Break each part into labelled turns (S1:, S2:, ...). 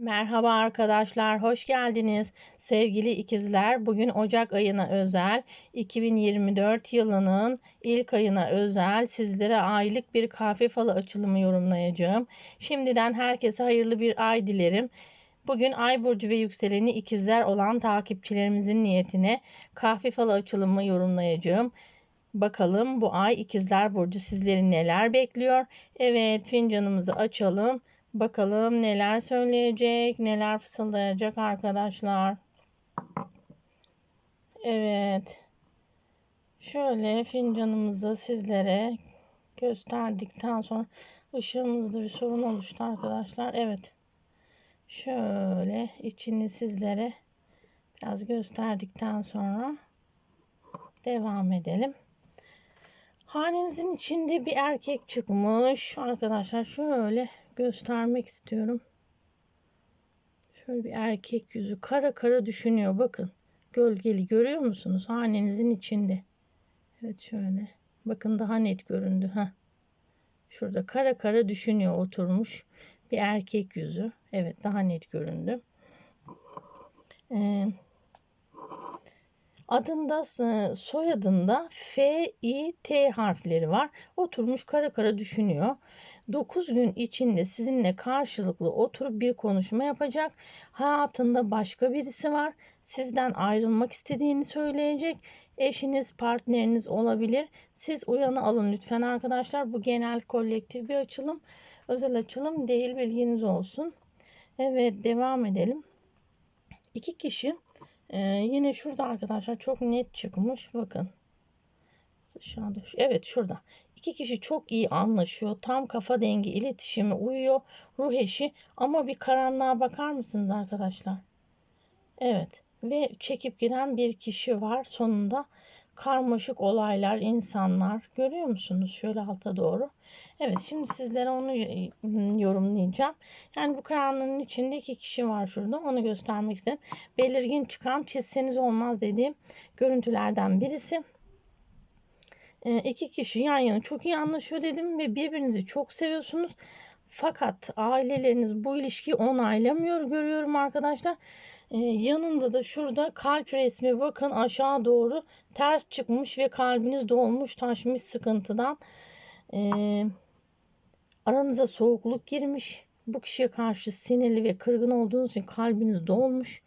S1: Merhaba arkadaşlar, hoş geldiniz. Sevgili ikizler, bugün Ocak ayına özel 2024 yılının ilk ayına özel sizlere aylık bir kahve falı açılımı yorumlayacağım. Şimdiden herkese hayırlı bir ay dilerim. Bugün ay burcu ve yükseleni ikizler olan takipçilerimizin niyetine kahve falı açılımı yorumlayacağım. Bakalım bu ay ikizler burcu sizleri neler bekliyor? Evet fincanımızı açalım. Bakalım neler söyleyecek, neler fısıldayacak arkadaşlar. Evet. Şöyle fincanımızı sizlere gösterdikten sonra ışığımızda bir sorun oluştu arkadaşlar. Evet. Şöyle içini sizlere biraz gösterdikten sonra devam edelim. Hanenizin içinde bir erkek çıkmış. Arkadaşlar şöyle göstermek istiyorum. Şöyle bir erkek yüzü kara kara düşünüyor. Bakın gölgeli görüyor musunuz? Hanenizin içinde. Evet şöyle. Bakın daha net göründü. ha. Şurada kara kara düşünüyor oturmuş. Bir erkek yüzü. Evet daha net göründü. Ee, adında soyadında F, I, T harfleri var. Oturmuş kara kara düşünüyor. 9 gün içinde sizinle karşılıklı oturup bir konuşma yapacak. Hayatında başka birisi var. Sizden ayrılmak istediğini söyleyecek. Eşiniz, partneriniz olabilir. Siz uyanı alın lütfen arkadaşlar. Bu genel kolektif bir açılım. Özel açılım değil bilginiz olsun. Evet devam edelim. İki kişi ee, yine şurada arkadaşlar çok net çıkmış. Bakın. Aşağıda. Evet şurada. İki kişi çok iyi anlaşıyor. Tam kafa dengi, iletişimi uyuyor. Ruh eşi. Ama bir karanlığa bakar mısınız arkadaşlar? Evet. Ve çekip giden bir kişi var sonunda. Karmaşık olaylar, insanlar. Görüyor musunuz? Şöyle alta doğru. Evet şimdi sizlere onu yorumlayacağım. Yani bu karanlığın içinde iki kişi var şurada. Onu göstermek istedim. Belirgin çıkan çizseniz olmaz dediğim görüntülerden birisi e, iki kişi yan yana çok iyi anlaşıyor dedim ve birbirinizi çok seviyorsunuz. Fakat aileleriniz bu ilişkiyi onaylamıyor görüyorum arkadaşlar. Ee, yanında da şurada kalp resmi bakın aşağı doğru ters çıkmış ve kalbiniz dolmuş taşmış sıkıntıdan. Ee, aranıza soğukluk girmiş. Bu kişiye karşı sinirli ve kırgın olduğunuz için kalbiniz dolmuş.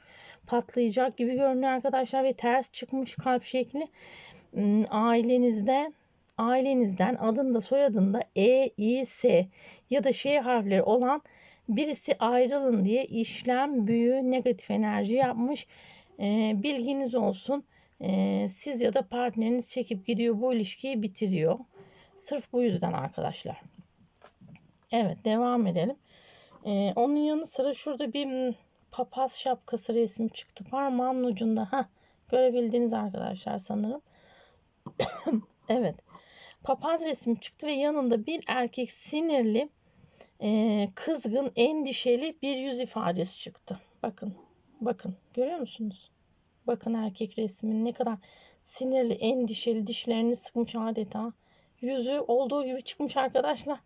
S1: Patlayacak gibi görünüyor arkadaşlar ve ters çıkmış kalp şekli. Hmm, ailenizde ailenizden adında soyadında E, I, S ya da Ş harfleri olan birisi ayrılın diye işlem, büyü, negatif enerji yapmış. E, bilginiz olsun. E, siz ya da partneriniz çekip gidiyor bu ilişkiyi bitiriyor. Sırf bu yüzden arkadaşlar. Evet devam edelim. E, onun yanı sıra şurada bir papaz şapkası resmi çıktı. Parmağımın ucunda. ha görebildiğiniz arkadaşlar sanırım. evet. Papaz resmi çıktı ve yanında bir erkek sinirli, kızgın, endişeli bir yüz ifadesi çıktı. Bakın, bakın görüyor musunuz? Bakın erkek resmin ne kadar sinirli, endişeli, dişlerini sıkmış adeta. Yüzü olduğu gibi çıkmış arkadaşlar.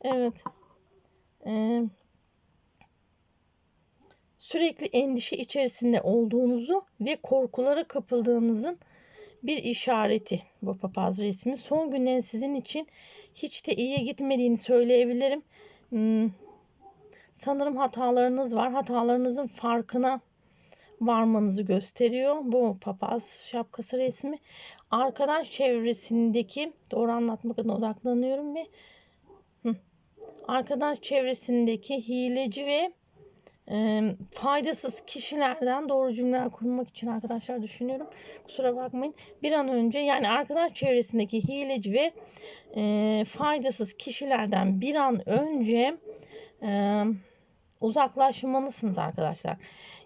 S1: Evet. Ee, sürekli endişe içerisinde olduğunuzu ve korkulara kapıldığınızın bir işareti bu papaz resmi. Son günlerin sizin için hiç de iyiye gitmediğini söyleyebilirim. Hmm, sanırım hatalarınız var. Hatalarınızın farkına varmanızı gösteriyor. Bu papaz şapkası resmi. Arkadaş çevresindeki doğru anlatmak adına odaklanıyorum ve arkadaş çevresindeki hileci ve e, faydasız kişilerden doğru cümleler kurmak için arkadaşlar düşünüyorum. Kusura bakmayın. Bir an önce yani arkadaş çevresindeki hileci ve e, faydasız kişilerden bir an önce e, uzaklaşmalısınız arkadaşlar.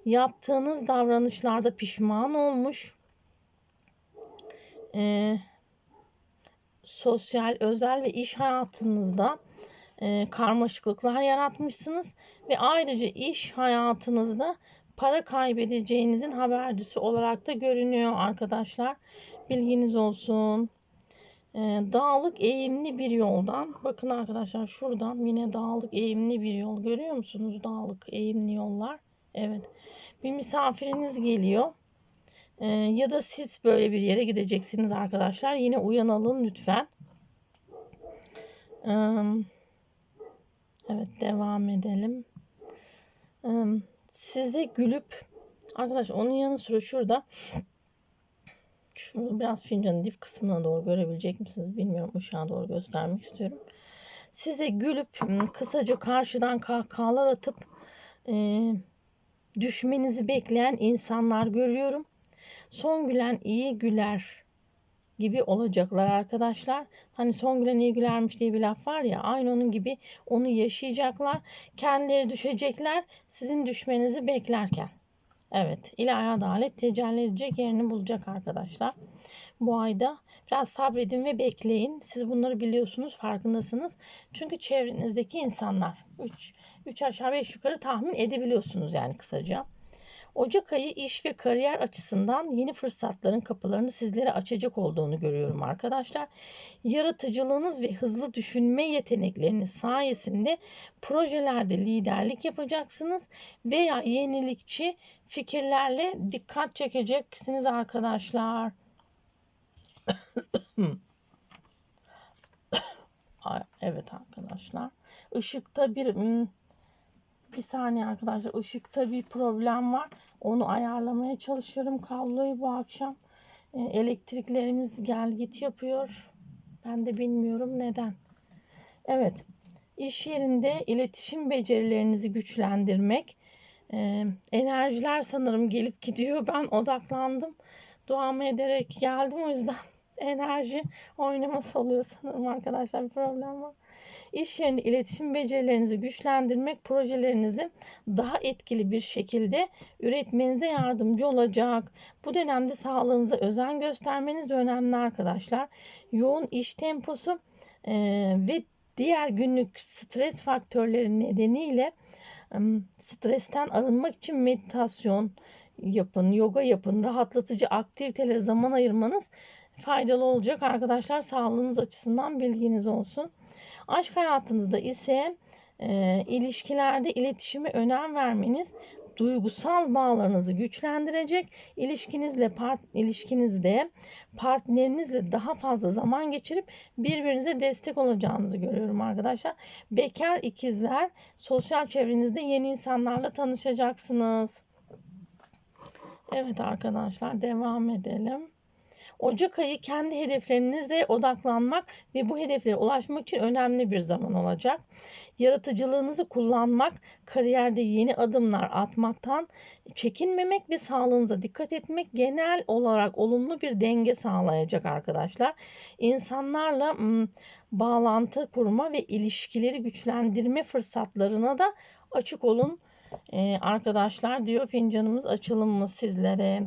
S1: Yaptığınız davranışlarda pişman olmuş. E, sosyal, özel ve iş hayatınızda e, karmaşıklıklar yaratmışsınız ve ayrıca iş hayatınızda para kaybedeceğinizin habercisi olarak da görünüyor arkadaşlar. Bilginiz olsun. e, dağlık eğimli bir yoldan bakın arkadaşlar şuradan yine dağlık eğimli bir yol. Görüyor musunuz dağlık eğimli yollar? Evet. Bir misafiriniz geliyor. E, ya da siz böyle bir yere gideceksiniz arkadaşlar. Yine uyanalım lütfen. E, evet devam edelim size gülüp arkadaşlar onun yanı sıra şurada şunu biraz fincanın dip kısmına doğru görebilecek misiniz bilmiyorum ışığa doğru göstermek istiyorum. Size gülüp kısaca karşıdan kahkahalar atıp e, düşmenizi bekleyen insanlar görüyorum. Son gülen iyi güler gibi olacaklar arkadaşlar. Hani son gülen iyi gülermiş diye bir laf var ya aynı onun gibi onu yaşayacaklar. Kendileri düşecekler sizin düşmenizi beklerken. Evet ilahi adalet tecelli edecek yerini bulacak arkadaşlar. Bu ayda biraz sabredin ve bekleyin. Siz bunları biliyorsunuz farkındasınız. Çünkü çevrenizdeki insanlar 3 3 aşağı 5 yukarı tahmin edebiliyorsunuz yani kısaca. Ocak ayı iş ve kariyer açısından yeni fırsatların kapılarını sizlere açacak olduğunu görüyorum arkadaşlar. Yaratıcılığınız ve hızlı düşünme yetenekleriniz sayesinde projelerde liderlik yapacaksınız veya yenilikçi fikirlerle dikkat çekeceksiniz arkadaşlar. evet arkadaşlar. Işıkta bir hmm, bir saniye arkadaşlar. Işıkta bir problem var. Onu ayarlamaya çalışıyorum kabloyu bu akşam. E, elektriklerimiz gel git yapıyor. Ben de bilmiyorum neden. Evet. İş yerinde iletişim becerilerinizi güçlendirmek. E, enerjiler sanırım gelip gidiyor. Ben odaklandım. Duamı ederek geldim. O yüzden enerji oynaması oluyor sanırım arkadaşlar. Bir problem var. İş yerinde iletişim becerilerinizi güçlendirmek projelerinizi daha etkili bir şekilde üretmenize yardımcı olacak. Bu dönemde sağlığınıza özen göstermeniz de önemli arkadaşlar. Yoğun iş temposu e, ve diğer günlük stres faktörleri nedeniyle stresten arınmak için meditasyon yapın, yoga yapın, rahatlatıcı aktivitelere zaman ayırmanız faydalı olacak arkadaşlar. Sağlığınız açısından bilginiz olsun. Aşk hayatınızda ise e, ilişkilerde iletişime önem vermeniz duygusal bağlarınızı güçlendirecek. İlişkinizle part, ilişkinizde partnerinizle daha fazla zaman geçirip birbirinize destek olacağınızı görüyorum arkadaşlar. Bekar ikizler sosyal çevrenizde yeni insanlarla tanışacaksınız. Evet arkadaşlar devam edelim. Ocak ayı kendi hedeflerinize odaklanmak ve bu hedeflere ulaşmak için önemli bir zaman olacak. Yaratıcılığınızı kullanmak, kariyerde yeni adımlar atmaktan çekinmemek ve sağlığınıza dikkat etmek genel olarak olumlu bir denge sağlayacak arkadaşlar. İnsanlarla bağlantı kurma ve ilişkileri güçlendirme fırsatlarına da açık olun ee, arkadaşlar diyor fincanımız açalım mı sizlere?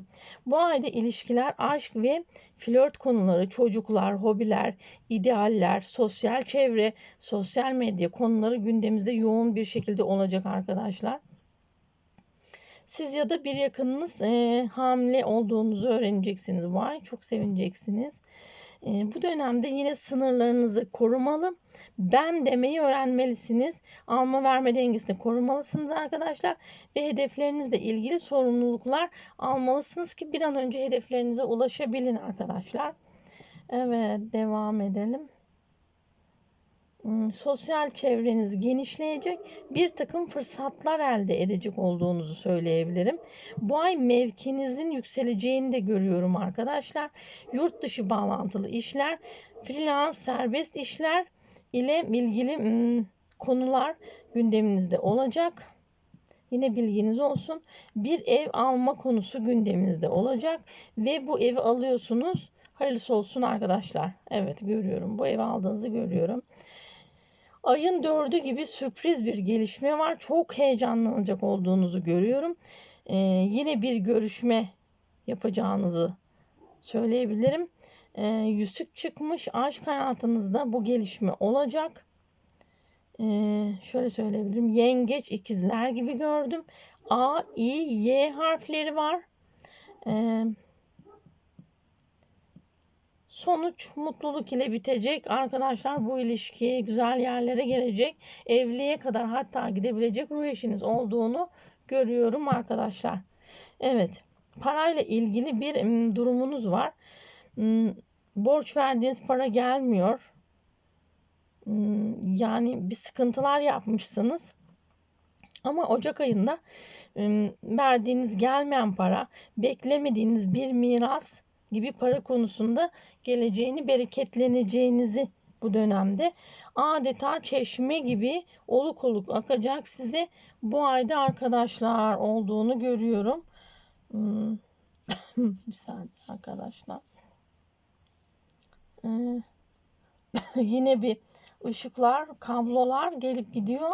S1: Bu ayda ilişkiler, aşk ve flört konuları, çocuklar, hobiler, idealler, sosyal çevre, sosyal medya konuları gündemimizde yoğun bir şekilde olacak arkadaşlar. Siz ya da bir yakınınız e, hamile olduğunuzu öğreneceksiniz. Vay çok sevineceksiniz. E, bu dönemde yine sınırlarınızı korumalı. Ben demeyi öğrenmelisiniz. Alma verme dengesini korumalısınız arkadaşlar. Ve hedeflerinizle ilgili sorumluluklar almalısınız ki bir an önce hedeflerinize ulaşabilin arkadaşlar. Evet devam edelim. Hmm, sosyal çevreniz genişleyecek, bir takım fırsatlar elde edecek olduğunuzu söyleyebilirim. Bu ay mevkinizin yükseleceğini de görüyorum arkadaşlar. Yurt dışı bağlantılı işler, freelance, serbest işler ile ilgili hmm, konular gündeminizde olacak. Yine bilginiz olsun. Bir ev alma konusu gündeminizde olacak ve bu evi alıyorsunuz. Hayırlısı olsun arkadaşlar. Evet görüyorum. Bu evi aldığınızı görüyorum. Ayın dördü gibi sürpriz bir gelişme var. Çok heyecanlanacak olduğunuzu görüyorum. Ee, yine bir görüşme yapacağınızı söyleyebilirim. Ee, yüzük çıkmış aşk hayatınızda bu gelişme olacak. Ee, şöyle söyleyebilirim. Yengeç ikizler gibi gördüm. A, I, Y harfleri var. Ee, Sonuç mutluluk ile bitecek. Arkadaşlar bu ilişki güzel yerlere gelecek. Evliliğe kadar hatta gidebilecek ruh eşiniz olduğunu görüyorum arkadaşlar. Evet. Parayla ilgili bir durumunuz var. Borç verdiğiniz para gelmiyor. Yani bir sıkıntılar yapmışsınız. Ama Ocak ayında verdiğiniz gelmeyen para, beklemediğiniz bir miras gibi para konusunda geleceğini, bereketleneceğinizi bu dönemde adeta çeşme gibi oluk oluk akacak size bu ayda arkadaşlar olduğunu görüyorum. Hmm. bir saniye arkadaşlar. Ee, yine bir ışıklar, kablolar gelip gidiyor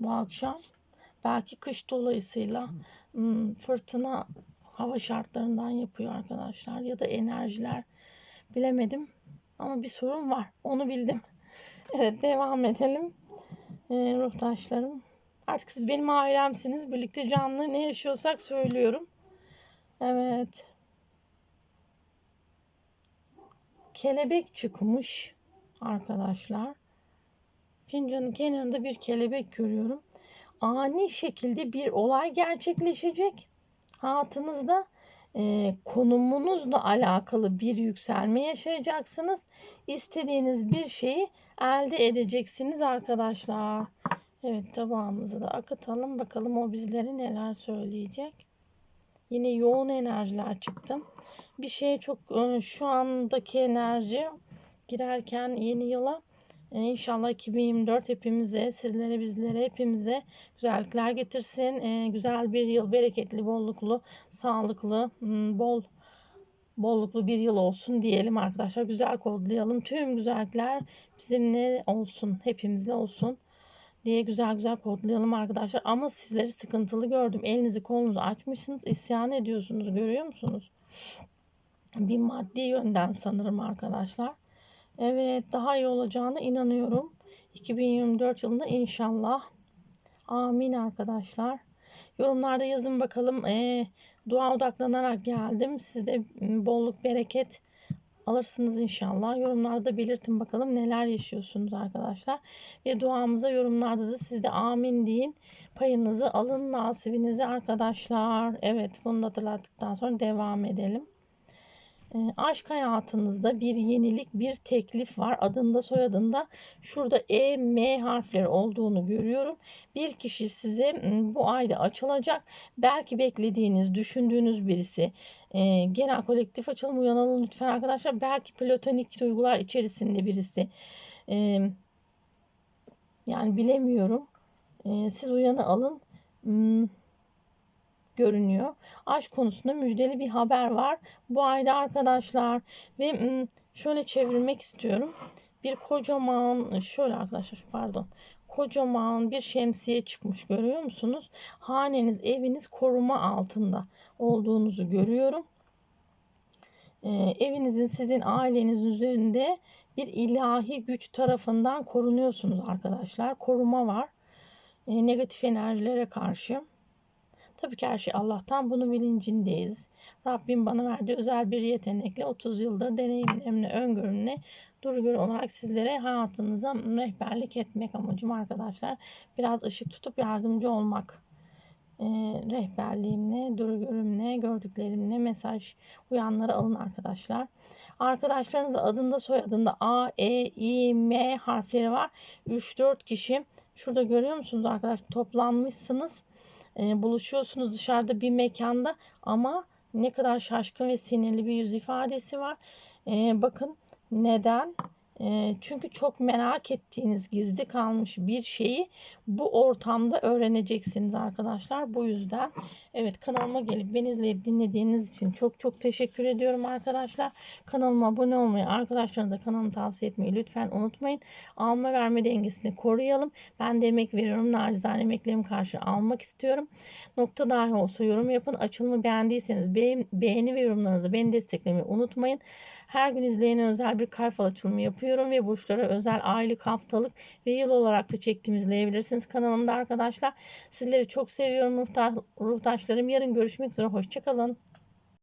S1: bu akşam. Belki kış dolayısıyla hmm, fırtına hava şartlarından yapıyor arkadaşlar ya da enerjiler bilemedim ama bir sorun var onu bildim. Evet devam edelim. Ee, ruh taşlarım. Artık siz benim ailemsiniz. Birlikte canlı ne yaşıyorsak söylüyorum. Evet. Kelebek çıkmış arkadaşlar. Fincanın kenarında bir kelebek görüyorum. Ani şekilde bir olay gerçekleşecek hayatınızda e, konumunuzla alakalı bir yükselme yaşayacaksınız. İstediğiniz bir şeyi elde edeceksiniz arkadaşlar. Evet tabağımızı da akıtalım. Bakalım o bizlere neler söyleyecek. Yine yoğun enerjiler çıktı. Bir şey çok şu andaki enerji girerken yeni yıla İnşallah 2024 hepimize, sizlere, bizlere, hepimize güzellikler getirsin. E, güzel bir yıl, bereketli, bolluklu, sağlıklı, hmm, bol bolluklu bir yıl olsun diyelim arkadaşlar. Güzel kodlayalım. Tüm güzellikler bizimle olsun, hepimizle olsun diye güzel güzel kodlayalım arkadaşlar. Ama sizleri sıkıntılı gördüm. Elinizi kolunuzu açmışsınız, isyan ediyorsunuz. Görüyor musunuz? Bir maddi yönden sanırım arkadaşlar. Evet daha iyi olacağına inanıyorum. 2024 yılında inşallah. Amin arkadaşlar. Yorumlarda yazın bakalım. Ee, dua odaklanarak geldim. Siz de bolluk bereket alırsınız inşallah. Yorumlarda belirtin bakalım neler yaşıyorsunuz arkadaşlar. Ve duamıza yorumlarda da siz de amin deyin. Payınızı alın nasibinizi arkadaşlar. Evet bunu hatırlattıktan sonra devam edelim. E, aşk hayatınızda bir yenilik, bir teklif var. Adında soyadında şurada E, M harfleri olduğunu görüyorum. Bir kişi size bu ayda açılacak. Belki beklediğiniz, düşündüğünüz birisi. E, genel kolektif açılım uyanalım lütfen arkadaşlar. Belki platonik duygular içerisinde birisi. E, yani bilemiyorum. E, siz uyanı alın. Hmm görünüyor. Aşk konusunda müjdeli bir haber var. Bu ayda arkadaşlar ve şöyle çevirmek istiyorum. Bir kocaman şöyle arkadaşlar pardon. Kocaman bir şemsiye çıkmış görüyor musunuz? Haneniz, eviniz koruma altında olduğunuzu görüyorum. Ee, evinizin sizin aileniz üzerinde bir ilahi güç tarafından korunuyorsunuz arkadaşlar. Koruma var. Ee, negatif enerjilere karşı. Tabii ki her şey Allah'tan bunun bilincindeyiz. Rabbim bana verdiği özel bir yetenekle 30 yıldır deneyimlerimle, öngörümle durgör olarak sizlere hayatınıza rehberlik etmek amacım arkadaşlar. Biraz ışık tutup yardımcı olmak. E, rehberliğimle, durgörümle, gördüklerimle mesaj uyanları alın arkadaşlar. Arkadaşlarınızın adında soyadında A, E, I, M harfleri var. 3-4 kişi. Şurada görüyor musunuz arkadaşlar? Toplanmışsınız e, buluşuyorsunuz dışarıda bir mekanda ama ne kadar şaşkın ve sinirli bir yüz ifadesi var. E, bakın neden? Çünkü çok merak ettiğiniz gizli kalmış bir şeyi bu ortamda öğreneceksiniz arkadaşlar. Bu yüzden evet kanalıma gelip beni izleyip dinlediğiniz için çok çok teşekkür ediyorum arkadaşlar. Kanalıma abone olmayı, arkadaşlarınıza kanalımı tavsiye etmeyi lütfen unutmayın. Alma verme dengesini koruyalım. Ben de emek veriyorum. Nacizane emeklerim karşı almak istiyorum. Nokta dahi olsa yorum yapın. Açılımı beğendiyseniz beğeni ve yorumlarınızı beni desteklemeyi unutmayın. Her gün izleyene özel bir kalp açılımı yapıyorum ve burçlara özel aylık, haftalık ve yıl olarak da çektiğimi izleyebilirsiniz kanalımda arkadaşlar. Sizleri çok seviyorum ruhtaşlarım. Yarın görüşmek üzere. Hoşçakalın.